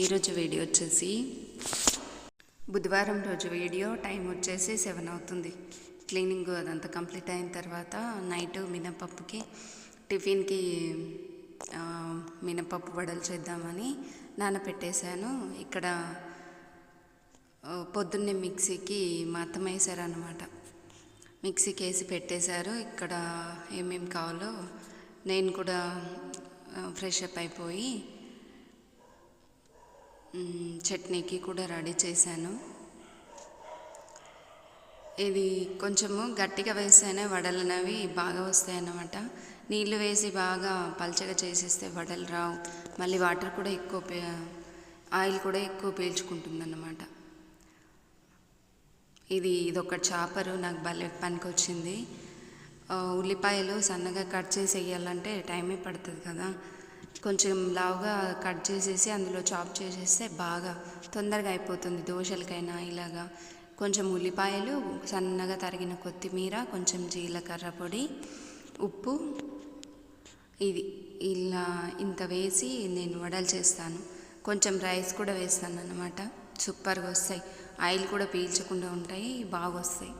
ఈరోజు వీడియో వచ్చేసి బుధవారం రోజు వీడియో. టైం వచ్చేసి సెవెన్ అవుతుంది. క్లీనింగ్ అదంతా కంప్లీట్ అయిన తర్వాత నైట్ మినపప్పుకి టిఫిన్కి మినపప్పు వడలు చేద్దామని నానపెట్టేశాను ఇక్కడ పొద్దున్నే మిక్సీకి మా అత్తమ్మ వేసారనమాట మిక్సీకి వేసి పెట్టేశారు. ఇక్కడ ఏమేమి కావాలో నేను కూడా ఫ్రెష్ అప్ అయిపోయి చట్నీకి కూడా రెడీ చేశాను. ఇది కొంచెము గట్టిగా వేస్తేనే వడలు అనేవి బాగా వస్తాయి అన్నమాట నీళ్ళు వేసి బాగా పల్చగా చేసేస్తే వడలు రావు. మళ్ళీ వాటర్ కూడా ఎక్కువ ఆయిల్ కూడా ఎక్కువ పీల్చుకుంటుంది అన్నమాట ఇది ఇదొక చాపరు నాకు భలే పనికి వచ్చింది ఉల్లిపాయలు సన్నగా కట్ చేసి వేయాలంటే టైమే పడుతుంది కదా. కొంచెం లావుగా కట్ చేసేసి అందులో చాప్ చేసేస్తే బాగా తొందరగా అయిపోతుంది దోశలకైనా ఇలాగా. కొంచెం ఉల్లిపాయలు సన్నగా తరిగిన కొత్తిమీర కొంచెం జీలకర్ర పొడి ఉప్పు ఇది ఇలా ఇంత వేసి నేను వడలు చేస్తాను. కొంచెం రైస్ కూడా వేస్తాను అన్నమాట. సూపర్గా వస్తాయి. ఆయిల్ కూడా పీల్చకుండా ఉంటాయి బాగా వస్తాయి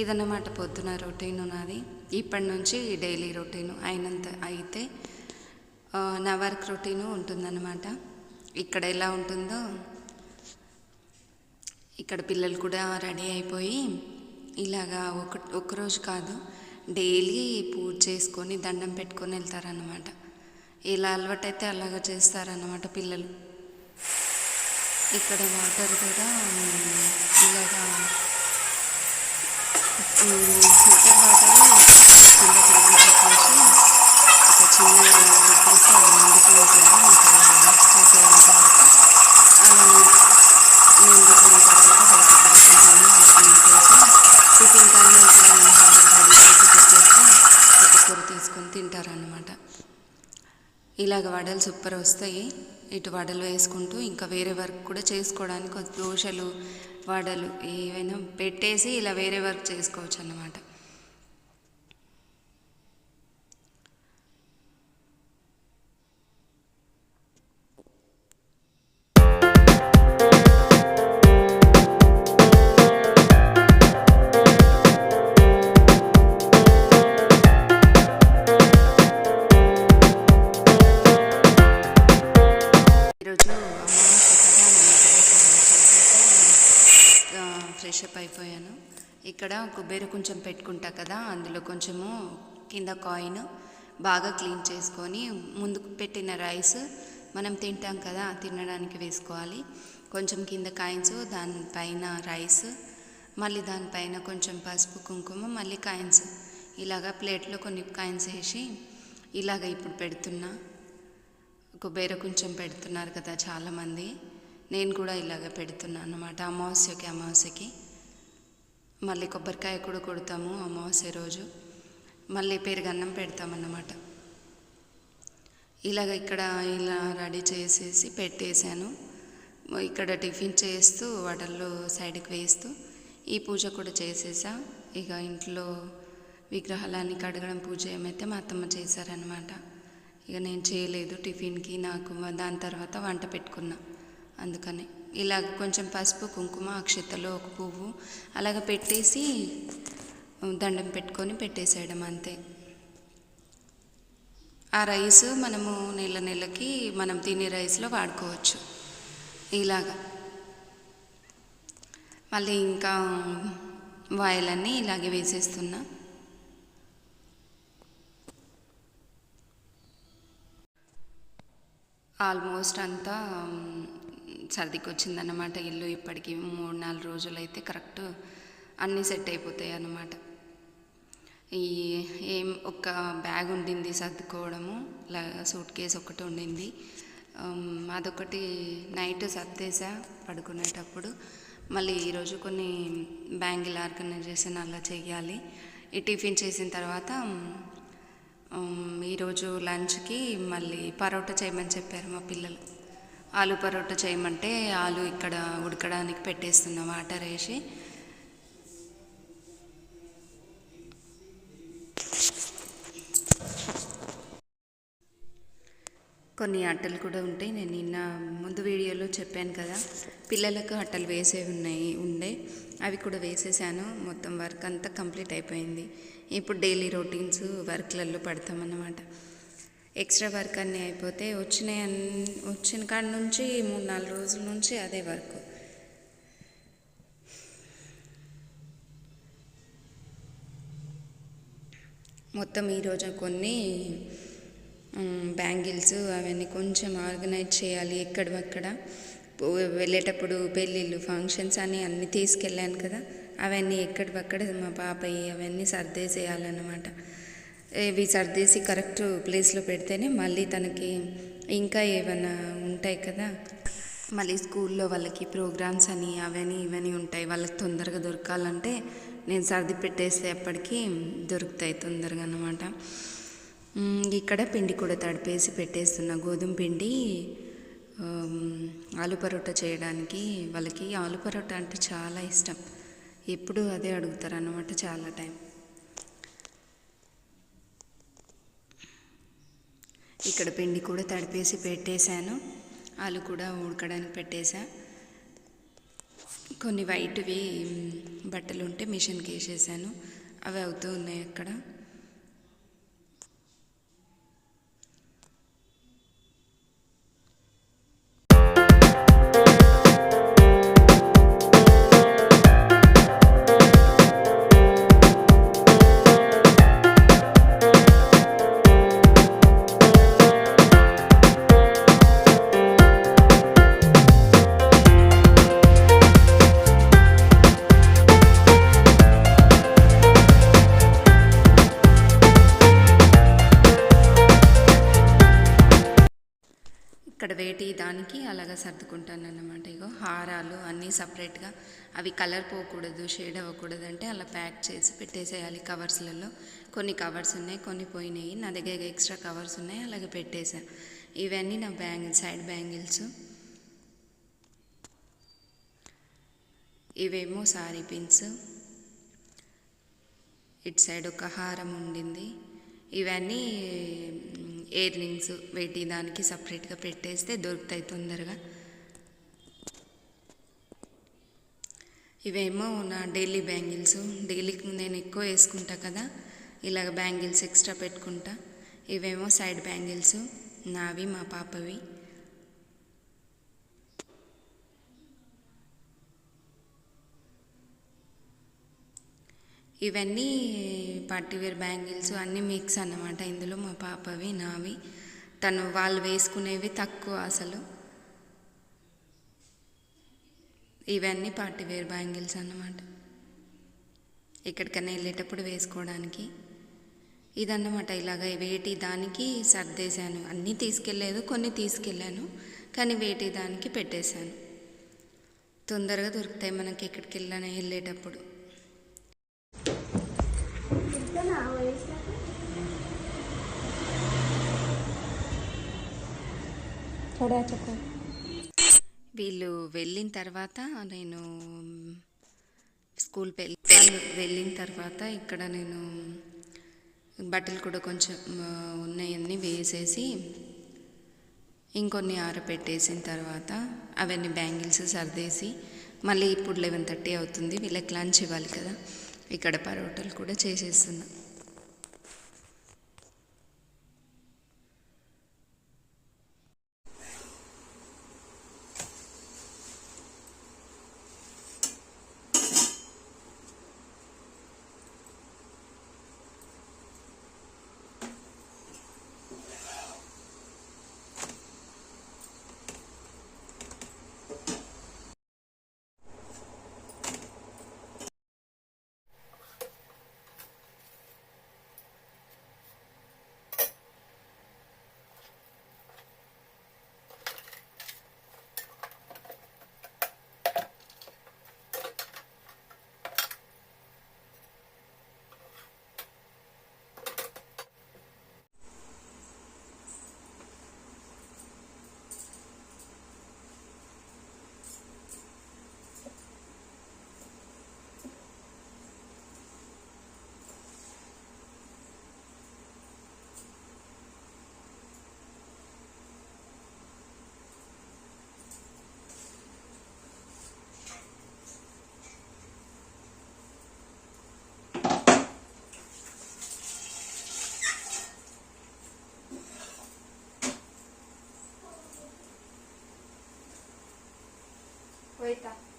ఇదన్నమాట పొద్దున రొటీన్ నాది. ఇప్పటి నుంచి డైలీ రొటీన్ అయినంత అయితే నా వర్క్ రొటీను ఉంటుందన్నమాట. ఇక్కడ ఎలా ఉంటుందో ఇక్కడ పిల్లలు కూడా రెడీ అయిపోయి ఇలాగా ఒక ఒకరోజు కాదు డైలీ పూజ చేసుకొని దండం పెట్టుకొని వెళ్తారనమాట ఇలా అలవాటైతే అలాగా చేస్తారనమాట పిల్లలు. ఇక్కడ వాటర్ కూడా ఇలాగా వాటర్ కింద టేబుల్ పెట్టేసి ఒక చిన్నగా పెట్టేసి అది నిండుతూ ఉంటుంది ఇంకా చేసేంత వరకు అలా నిండుతున్న తర్వాత బయటకు పడుకుంటాము టిఫిన్ కానీ అక్కడ రెడీ చేసి పెట్టేస్తే ఒక్కొక్కరు తీసుకొని తింటారనమాట ఇలాగ వడలు సూపర్ వస్తాయి. ఇటు వడలు వేసుకుంటూ ఇంకా వేరే వర్క్ కూడా చేసుకోవడానికి కొద్ది దోశలు వడలు ఏవైనా పెట్టేసి ఇలా వేరే వర్క్ చేసుకోవచ్చు అన్నమాట. షేప్ అయిపోయాను. ఇక్కడ కొబ్బరి కొంచెం పెట్టుకుంటా కదా అందులో కొంచెము కింద కాయిన్ బాగా క్లీన్ చేసుకొని ముందుకు పెట్టిన రైస్ మనం తింటాం కదా తినడానికి వేసుకోవాలి. కొంచెం కింద కాయిన్స్ దానిపైన రైస్ మళ్ళీ దానిపైన కొంచెం పసుపు కుంకుమ మళ్ళీ కాయిన్స్ ఇలాగా ప్లేట్లో కొన్ని కాయిన్స్ వేసి ఇలాగ ఇప్పుడు పెడుతున్నా. కుబేర కొంచెం పెడుతున్నారు కదా చాలామంది. నేను కూడా ఇలాగ పెడుతున్నాను అనమాట అమావాస్యకి అమావాస్యకి. మళ్ళీ కొబ్బరికాయ కూడా కొడతాము అమావాస్య రోజు. మళ్ళీ పెరుగన్నం పెడతామన్నమాట. ఇలాగ ఇక్కడ ఇలా రెడీ చేసేసి పెట్టేశాను. ఇక్కడ టిఫిన్ చేస్తూ వాటర్లో సైడ్కి వేస్తూ ఈ పూజ కూడా చేసేసా. ఇక ఇంట్లో విగ్రహాలన్నీ కడగడం పూజ ఏమైతే మా అత్తమ్మ చేశారనమాట ఇక నేను చేయలేదు టిఫిన్కి నాకు దాని తర్వాత వంట పెట్టుకున్నా. అందుకనే ఇలా కొంచెం పసుపు కుంకుమ అక్షతలు ఒక పువ్వు అలాగ పెట్టేసి దండం పెట్టుకొని పెట్టేసేయడం అంతే. ఆ రైస్ మనము నెల నెలకి మనం తినే రైస్లో వాడుకోవచ్చు. ఇలాగా. మళ్ళీ ఇంకా వాయిలన్నీ ఇలాగే వేసేస్తున్నా. ఆల్మోస్ట్ అంతా సర్దికి వచ్చిందన్నమాట ఇల్లు ఇప్పటికి మూడు నాలుగు రోజులు అయితే కరెక్ట్ అన్నీ సెట్ అయిపోతాయి అన్నమాట. ఈ ఏం ఒక బ్యాగ్ ఉండింది సర్దుకోవడము సూట్ కేసు ఒకటి ఉండింది. అదొకటి నైట్ సర్దేసా పడుకునేటప్పుడు. మళ్ళీ ఈరోజు కొన్ని బ్యాంగిల్ ఆర్గనైజేషన్ అలా చేయాలి ఈ టిఫిన్ చేసిన తర్వాత ఈరోజు లంచ్కి మళ్ళీ పరోటా చేయమని చెప్పారు మా పిల్లలు. ఆలు పరోటా చేయమంటే ఆలు ఇక్కడ ఉడకడానికి పెట్టేస్తున్న వాటర్ వేసి కొన్ని అట్టలు కూడా ఉంటాయి. నేను నిన్న ముందు వీడియోలో చెప్పాను కదా పిల్లలకు అట్టలు వేసేవి ఉన్నాయి ఉండే. అవి కూడా వేసేసాను. మొత్తం వర్క్ అంతా కంప్లీట్ అయిపోయింది. ఇప్పుడు డైలీ రొటీన్స్ వర్క్లలో పడతామన్నమాట. ఎక్స్ట్రా వర్క్ అన్నీ అయిపోతే వచ్చిన వచ్చిన కాడ నుంచి మూడు నాలుగు రోజుల నుంచి అదే వర్క్. మొత్తం ఈరోజు కొన్ని బ్యాంగిల్స్ అవన్నీ కొంచెం ఆర్గనైజ్ చేయాలి ఎక్కడక్కడ వెళ్ళేటప్పుడు పెళ్ళిళ్ళు ఫంక్షన్స్ అని అన్నీ తీసుకెళ్ళాను కదా అవన్నీ ఎక్కడివక్కడ మా పాపయ్య అవన్నీ సర్దేసేయాలన్నమాట. ఇవి సర్దేసి కరెక్ట్ ప్లేస్లో పెడితేనే మళ్ళీ తనకి ఇంకా ఏమైనా ఉంటాయి కదా? మళ్ళీ స్కూల్లో వాళ్ళకి ప్రోగ్రామ్స్ అని అవని ఇవని ఉంటాయి. వాళ్ళకి తొందరగా దొరకాలంటే నేను సర్ది పెట్టేస్తే అప్పటికి దొరుకుతాయి తొందరగా అనమాట ఇక్కడ పిండి కూడా తడిపేసి పెట్టేస్తున్న. గోధుమ పిండి ఆలు పరోటా చేయడానికి వాళ్ళకి ఆలు పరోటా అంటే చాలా ఇష్టం. ఎప్పుడు అదే అడుగుతారు అన్నమాట చాలా టైం. ఇక్కడ పిండి కూడా తడిపేసి పెట్టేశాను. ఆలు కూడా ఉడకడానికి పెట్టేశా. కొన్ని వైట్వి బట్టలు ఉంటే మిషన్కి వేసేసాను అవి అవుతూ ఉన్నాయి అక్కడ. సర్దుకుంటాను అన్నమాట ఇగో హారాలు అన్నీ సపరేట్గా అవి కలర్ పోకూడదు షేడ్ అవ్వకూడదు అంటే అలా ప్యాక్ చేసి పెట్టేసేయాలి కవర్స్లలో. కొన్ని కవర్స్ ఉన్నాయి కొన్ని పోయినాయి. నా దగ్గర ఎక్స్ట్రా కవర్స్ ఉన్నాయి అలాగే పెట్టేసా ఇవన్నీ నా బ్యాంగిల్స్ సైడ్ బ్యాంగిల్స్. ఇవేమో సారీ పిన్స్. ఇటు సైడ్ ఒక హారం ఉండింది. ఇవన్నీ ఇయర్ రింగ్స్ వేటి దానికి సపరేట్గా పెట్టేస్తే దొరుకుతాయి తొందరగా. ఇవేమో నా డైలీ బ్యాంగిల్స్. డైలీకి నేను ఎక్కువ వేసుకుంటా కదా ఇలాగ బ్యాంగిల్స్ ఎక్స్ట్రా పెట్టుకుంటా. ఇవేమో సైడ్ బ్యాంగిల్స్ నావి మా పాపవి. ఇవన్నీ పార్టీవేర్ బ్యాంగిల్స్ అన్నీ మిక్స్ అన్నమాట. ఇందులో మా పాపవి నావి. తను వాళ్ళు వేసుకునేవి తక్కువ అసలు. ఇవన్నీ పార్టీ వేర్ బ్యాంగిల్స్ అన్నమాట. ఎక్కడికైనా వెళ్ళేటప్పుడు వేసుకోవడానికి. ఇదన్నమాట ఇలాగ వేటి దానికి సర్దేశాను. అన్నీ తీసుకెళ్ళలేదు కొన్ని తీసుకెళ్ళాను కానీ వేటి దానికి పెట్టేశాను. తొందరగా దొరుకుతాయి మనకి ఎక్కడికి వెళ్ళాను వెళ్ళేటప్పుడు వీళ్ళు వెళ్ళిన తర్వాత నేను స్కూల్ వెళ్ళి వెళ్ళిన తర్వాత ఇక్కడ నేను బట్టలు కూడా కొంచెం ఉన్నాయన్నీ వేసేసి ఇంకొన్ని ఆరపెట్టేసిన తర్వాత అవన్నీ బ్యాంగిల్స్ సర్దేసి మళ్ళీ ఇప్పుడు లెవెన్ థర్టీ అవుతుంది. వీళ్ళకి లంచ్ ఇవ్వాలి కదా. ఇక్కడ పరోటాలు కూడా చేసేస్తున్నాను poeta.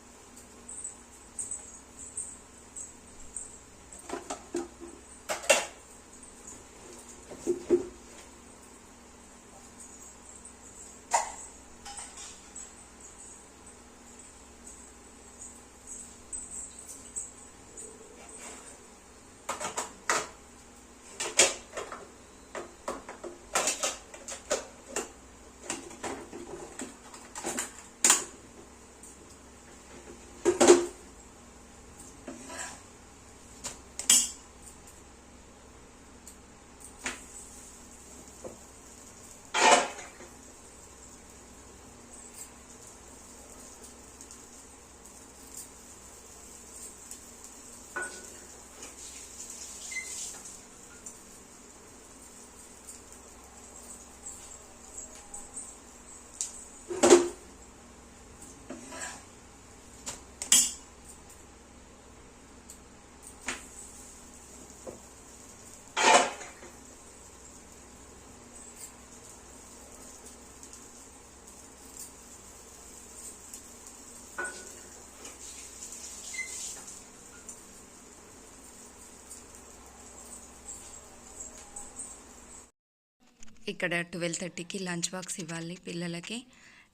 ఇక్కడ ట్వెల్వ్ థర్టీకి లంచ్ బాక్స్ ఇవ్వాలి పిల్లలకి.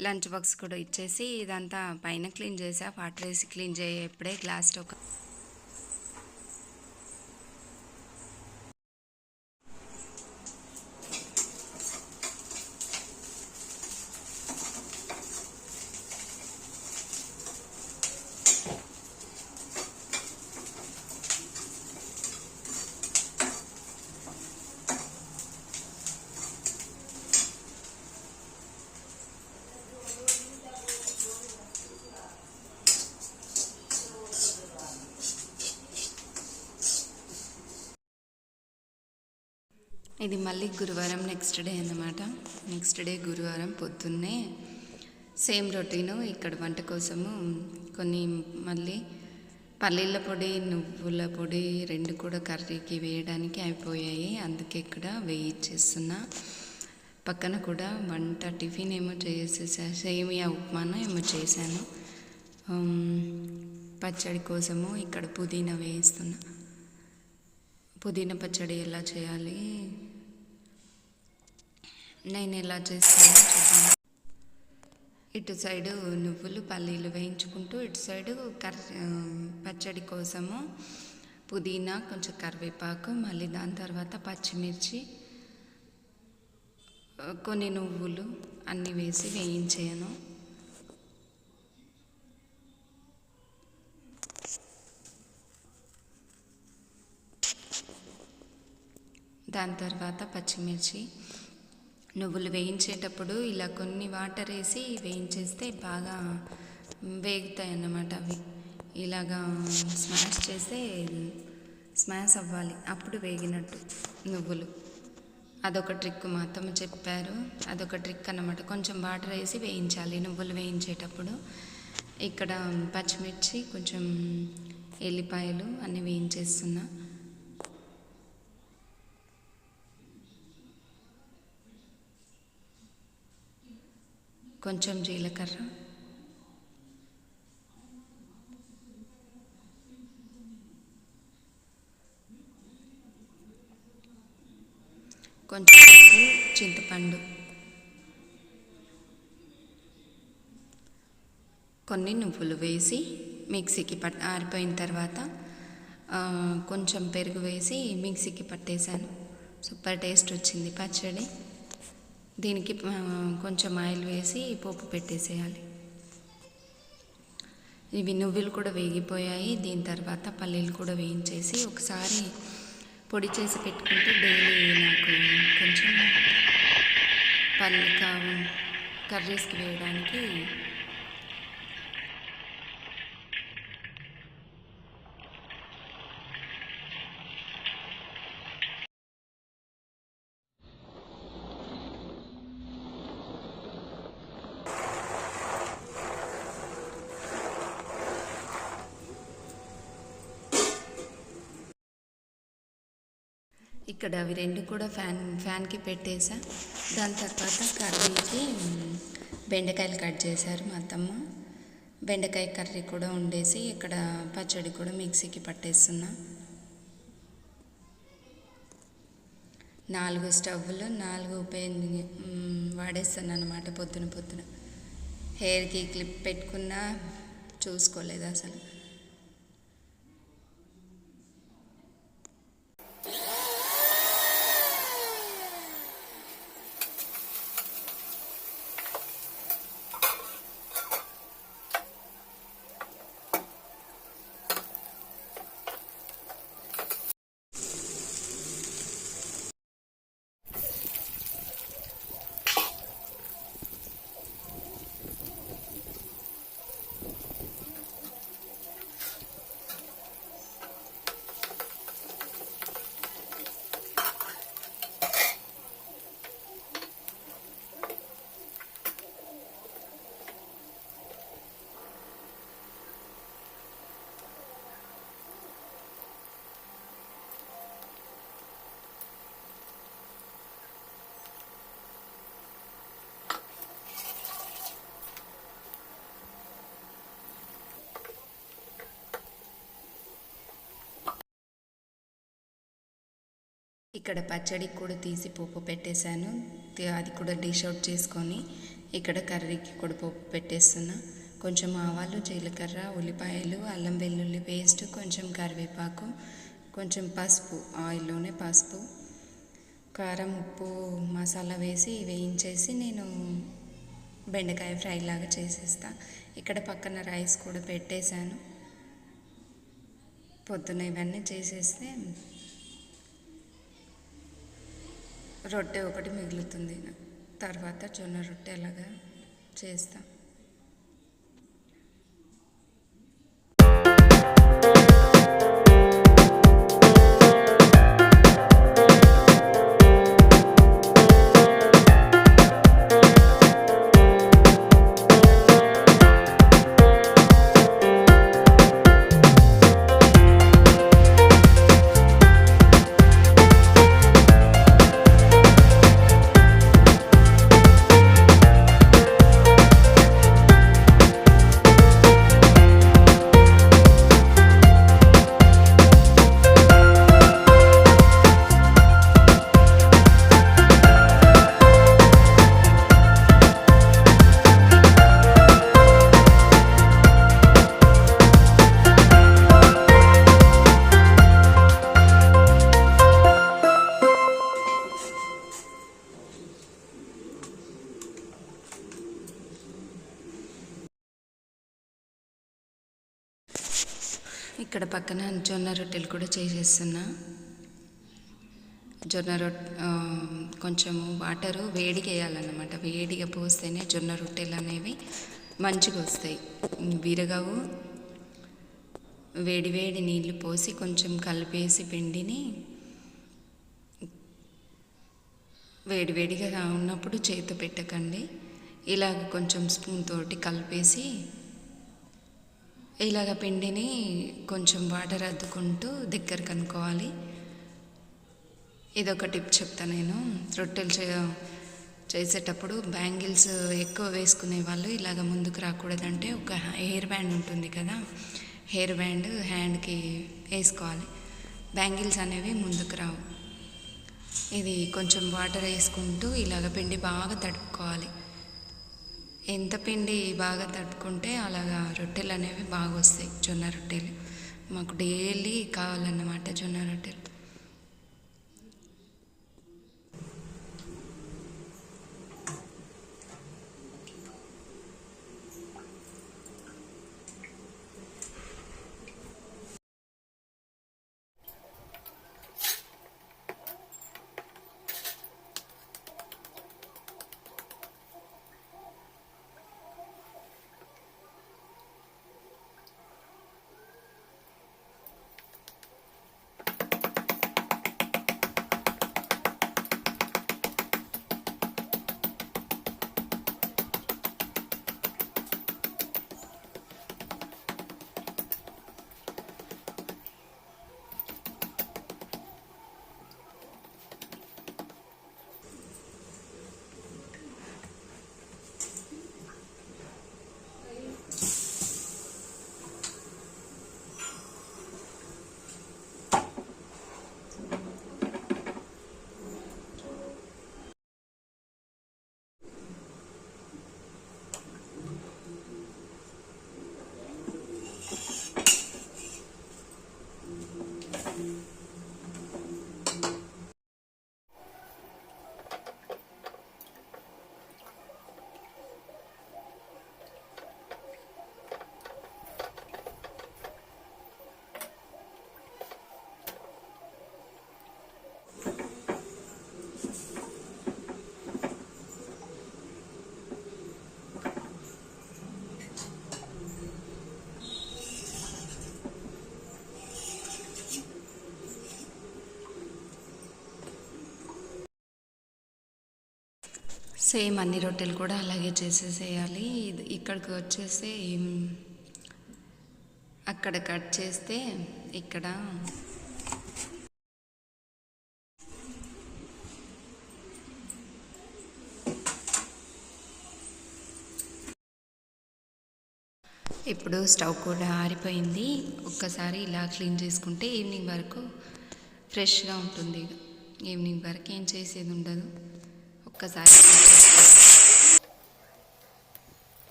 లంచ్ బాక్స్ కూడా ఇచ్చేసి ఇదంతా పైన క్లీన్ చేసా వాటర్ వేసి క్లీన్ చేయ ఇప్పుడే గ్లాస్ ఒక ఇది మళ్ళీ గురువారం నెక్స్ట్ డే అన్నమాట. నెక్స్ట్ డే గురువారం పొద్దున్నే సేమ్ రొటీను ఇక్కడ వంట కోసము కొన్ని మళ్ళీ పల్లీల పొడి నువ్వుల పొడి రెండు కూడా కర్రీకి వేయడానికి అయిపోయాయి. అందుకే ఇక్కడ వేయించేస్తున్నా పక్కన కూడా వంట టిఫిన్ ఏమో చేసేసా సేమియా ఉప్మాను ఏమో చేశాను. పచ్చడి కోసము ఇక్కడ పుదీనా వేయిస్తున్నా పుదీనా పచ్చడి ఎలా చేయాలి? నేను ఎలా చేస్తాను చూద్దాం. ఇటు సైడు నువ్వులు పల్లీలు వేయించుకుంటూ ఇటు సైడు కర్ పచ్చడి కోసము పుదీనా కొంచెం కరివేపాకు మళ్ళీ దాని తర్వాత పచ్చిమిర్చి కొన్ని నువ్వులు అన్నీ వేసి వేయించాను దాని తర్వాత పచ్చిమిర్చి నువ్వులు వేయించేటప్పుడు ఇలా కొన్ని వాటర్ వేసి వేయించేస్తే బాగా వేగుతాయి అన్నమాట అవి. ఇలాగా స్మాష్ చేస్తే స్మాష్ అవ్వాలి. అప్పుడు వేగినట్టు నువ్వులు. అదొక ట్రిక్ మా అత్తమ్మ చెప్పారు. అదొక ట్రిక్ అన్నమాట. కొంచెం వాటర్ వేసి వేయించాలి నువ్వులు వేయించేటప్పుడు. ఇక్కడ పచ్చిమిర్చి కొంచెం ఎల్లిపాయలు అన్నీ వేయించేస్తున్నా. కొంచెం జీలకర్ర. కొంచెం చింతపండు. కొన్ని నువ్వులు వేసి మిక్సీకి పట్ ఆరిపోయిన తర్వాత కొంచెం పెరుగు వేసి మిక్సీకి పట్టేశాను. సూపర్ టేస్ట్ వచ్చింది పచ్చడి. దీనికి కొంచెం ఆయిల్ వేసి పోపు పెట్టేసేయాలి. ఇవి నువ్వులు కూడా వేగిపోయాయి. దీని తర్వాత పల్లీలు కూడా వేయించేసి ఒకసారి పొడి చేసి పెట్టుకుంటే డైలీ నాకు కొంచెం పల్లి కా- కర్రీస్కి వేయడానికి ఇక్కడ అవి రెండు కూడా ఫ్యాన్ ఫ్యాన్కి పెట్టేసా. దాని తర్వాత కర్రీకి బెండకాయలు కట్ చేశారు మా అత్తమ్మ. బెండకాయ కర్రీ కూడా ఉండేసి ఇక్కడ పచ్చడి కూడా మిక్సీకి పట్టేస్తున్నా. నాలుగు స్టవ్లు నాలుగు పెయిన్ వాడేస్తాను అనమాట పొద్దున పొద్దున. హెయిర్కి క్లిప్ పెట్టుకున్నా చూసుకోలేదు అసలు. ఇక్కడ పచ్చడికి కూడా తీసి పోపు పెట్టేశాను. అది కూడా డిష్ అవుట్ చేసుకొని ఇక్కడ కర్రీకి కూడా పోపు పెట్టేస్తున్నా. కొంచెం ఆవాలు జీలకర్ర ఉల్లిపాయలు అల్లం వెల్లుల్లి పేస్ట్ కొంచెం కరివేపాకు కొంచెం పసుపు ఆయిల్లోనే పసుపు కారం ఉప్పు మసాలా వేసి వేయించేసి నేను బెండకాయ ఫ్రై లాగా చేసేస్తా. ఇక్కడ పక్కన రైస్ కూడా పెట్టేశాను. పొద్దున ఇవన్నీ చేసేస్తే రొట్టె ఒకటి మిగులుతుంది. తర్వాత జొన్న రొట్టె అలాగా చేస్తాం. ఇక్కడ పక్కన జొన్న రొట్టెలు కూడా చేసేస్తున్నా. జొన్న రొట్టె కొంచెము వాటరు వేడిగా వేయాలన్నమాట వేడిగా పోస్తేనే జొన్న రొట్టెలు అనేవి మంచిగా వస్తాయి. విరగవు. వేడి వేడి నీళ్ళు పోసి కొంచెం కలిపేసి పిండిని వేడివేడిగా ఉన్నప్పుడు చేత పెట్టకండి. ఇలాగ కొంచెం స్పూన్ తోటి కలిపేసి ఇలాగ పిండిని కొంచెం వాటర్ అద్దుకుంటూ దగ్గర కనుక్కోవాలి ఇదొక టిప్ చెప్తా నేను. రొట్టెలు చే చేసేటప్పుడు బ్యాంగిల్స్ ఎక్కువ వేసుకునే వాళ్ళు ఇలాగ ముందుకు రాకూడదంటే ఒక హెయిర్ బ్యాండ్ ఉంటుంది కదా హెయిర్ బ్యాండ్ హ్యాండ్కి వేసుకోవాలి. బ్యాంగిల్స్ అనేవి ముందుకు రావు. ఇది కొంచెం వాటర్ వేసుకుంటూ ఇలాగ పిండి బాగా తడుపుకోవాలి. ఎంత పిండి బాగా తడుపుకుంటే అలాగా రొట్టెలు అనేవి బాగా వస్తాయి జొన్న రొట్టెలు. మాకు డైలీ కావాలన్నమాట జొన్న రొట్టెలు. సేమ్ అన్ని రొట్టెలు కూడా అలాగే చేసేసేయాలి. ఇక్కడికి వచ్చేస్తే అక్కడ కట్ చేస్తే ఇక్కడ ఇప్పుడు స్టవ్ కూడా ఆరిపోయింది. ఒక్కసారి ఇలా క్లీన్ చేసుకుంటే ఈవినింగ్ వరకు ఫ్రెష్గా ఉంటుంది. ఈవినింగ్ వరకు ఏం చేసేది ఉండదు. ఒక్కసారి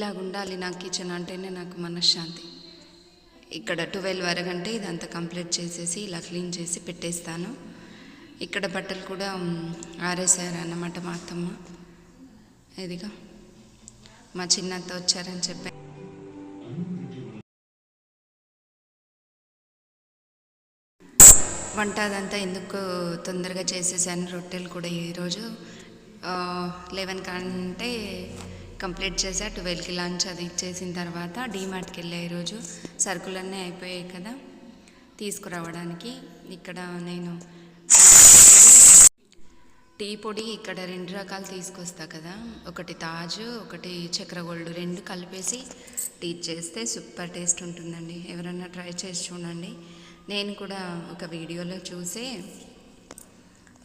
ఇలాగ ఉండాలి నా కిచెన్ అంటేనే నాకు మనశ్శాంతి. ఇక్కడ ట్వెల్వ్ అంటే ఇదంతా కంప్లీట్ చేసేసి ఇలా క్లీన్ చేసి పెట్టేస్తాను. ఇక్కడ బట్టలు కూడా ఆరేసారు అన్నమాట మా అత్తమ్మ. ఇదిగా మా చిన్నత్త వచ్చారని చెప్పి వంట అదంతా ఎందుకు తొందరగా చేసేసాను రొట్టెలు కూడా ఈరోజు లెవెన్ కంటే కంప్లీట్ చేసా ట్వెల్వ్కి లంచ్ అది ఇచ్చేసిన తర్వాత డీమార్ట్కి వెళ్ళా ఈరోజు. సరుకులన్నీ అయిపోయాయి కదా. తీసుకురావడానికి ఇక్కడ నేను టీ పొడి ఇక్కడ రెండు రకాలు తీసుకొస్తా కదా. ఒకటి తాజు ఒకటి చక్ర గోల్డ్ రెండు కలిపేసి టీ చేస్తే సూపర్ టేస్ట్ ఉంటుందండి. ఎవరన్నా ట్రై చేసి చూడండి. నేను కూడా ఒక వీడియోలో చూసే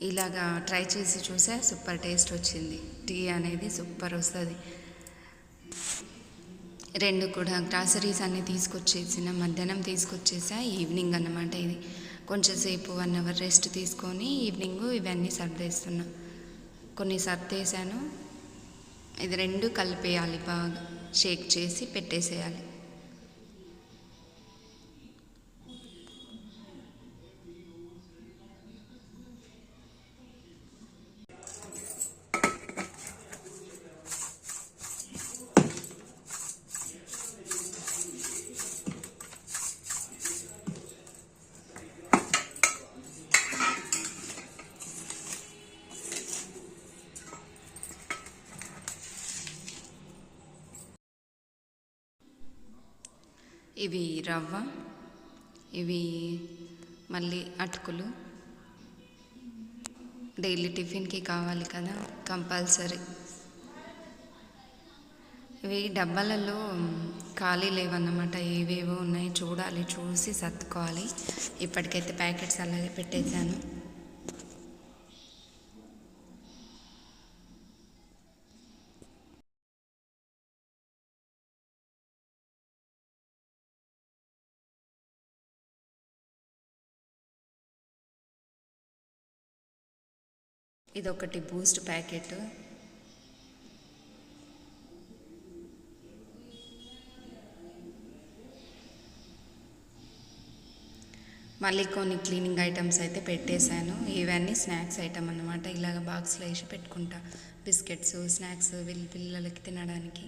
ఇలాగా ట్రై చేసి చూసే సూపర్ టేస్ట్ వచ్చింది. టీ అనేది సూపర్ వస్తుంది. రెండు కూడా గ్రాసరీస్ అన్నీ తీసుకొచ్చేసిన మధ్యాహ్నం తీసుకొచ్చేసా ఈవినింగ్ అన్నమాట ఇది. కొంచెంసేపు వన్ అవర్ రెస్ట్ తీసుకొని ఈవినింగ్ ఇవన్నీ సర్దేస్తున్నా కొన్ని సర్దేశాను ఇది రెండు కలిపేయాలి బాగా. షేక్ చేసి పెట్టేసేయాలి. ఇవి రవ్వ ఇవి మళ్ళీ అటుకులు. డైలీ టిఫిన్కి కావాలి కదా కంపల్సరీ. ఇవి డబ్బాలలో ఖాళీ లేవన్నమాట ఏవేవో ఉన్నాయి చూడాలి చూసి సర్దుకోవాలి. ఇప్పటికైతే ప్యాకెట్స్ అలాగే పెట్టేశాను. ఇదొకటి బూస్ట్ ప్యాకెట్. మళ్ళీ కొన్ని క్లీనింగ్ ఐటమ్స్ అయితే పెట్టేశాను. ఇవన్నీ స్నాక్స్ ఐటమ్ అన్నమాట. ఇలాగ బాక్స్లో వేసి పెట్టుకుంటా. బిస్కెట్స్ స్నాక్స్ వీళ్ళ పిల్లలకి తినడానికి.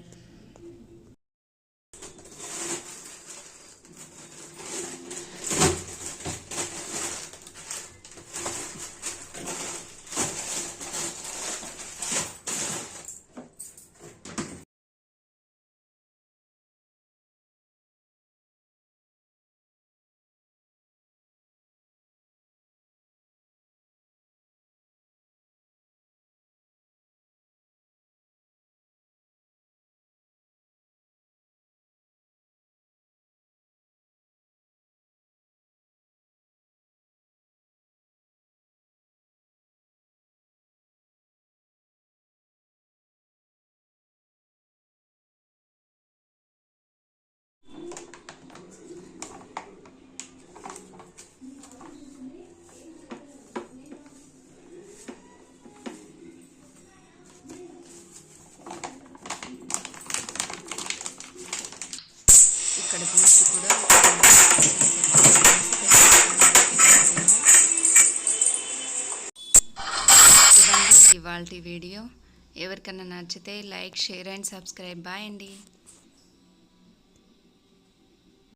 నచ్చితే like share and subscribe. Bye అండి.